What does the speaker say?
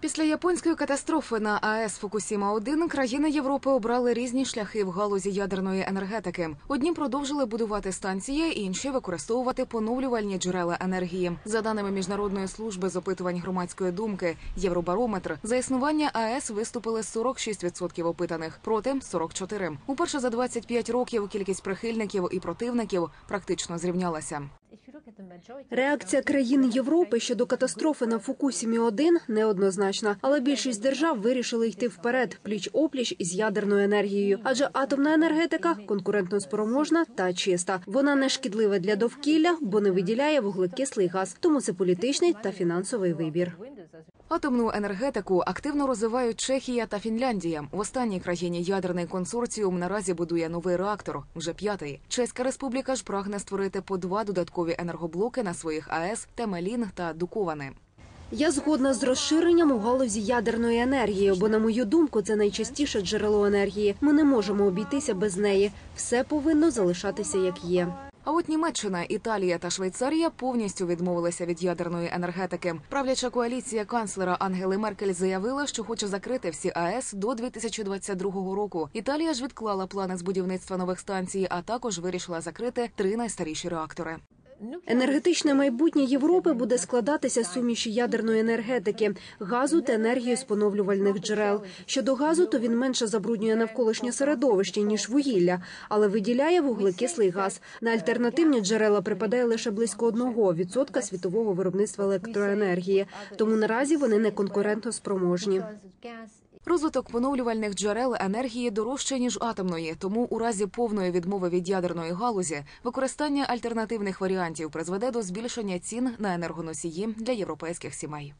Після японської катастрофи на АЕС Фукусіма 1 країни Європи обрали різні шляхи в галузі ядерної енергетики. Одні продовжили будувати станції, інші використовувати поновлювальні джерела енергії. За даними міжнародної служби з опитувань громадської думки Євробарометр за існування АЕС виступили 46% опитаних проти 44%. Уперше за 25 років кількість прихильників і противників практично зрівнялася. Реакція країн Європи щодо катастрофи на Фукусімі 1 неоднозначна, але більшість держав вирішили йти вперед, пліч опліч із ядерною енергією. Адже атомна енергетика конкурентно спроможна та чиста. Вона не шкідлива для довкілля, бо не виділяє вуглекислий газ. Тому це політичний та фінансовий вибір. Атомну енергетику активно розвивають Чехія та Фінляндія. В останній країні ядерний консорціум наразі будує новий реактор, вже п'ятий. Чеська республіка ж прагне створити по два додаткові енергоблоки на своїх АЕС Темелін та Дуковани. Я згодна з розширенням у галузі ядерної енергії, бо, на мою думку, це найчастіше джерело енергії. Ми не можемо обійтися без неї. Все повинно залишатися як є. А от Німеччина, Італія та Швейцарія повністю відмовилися від ядерної енергетики. Правляча коаліція канцлера Ангели Меркель заявила, що хоче закрити всі АЕС до 2022 року. Італія ж відклала плани з будівництва нових станцій, а також вирішила закрити три найстаріші реактори. Енергетичне майбутнє Європи буде складатися суміші ядерної енергетики, газу та енергії з поновлювальних джерел. Щодо газу, то він менше забруднює навколишнє середовище ніж вугілля, але виділяє вуглекислий газ. На альтернативні джерела припадає лише близько 1% світового виробництва електроенергії. Тому наразі вони не конкурентно спроможні. Розвиток поновлювальних джерел енергії дорожче ніж атомної, тому у разі повної відмови від ядерної галузі використання альтернативних варіантів призведе до збільшення цін на енергоносії для європейських сімей.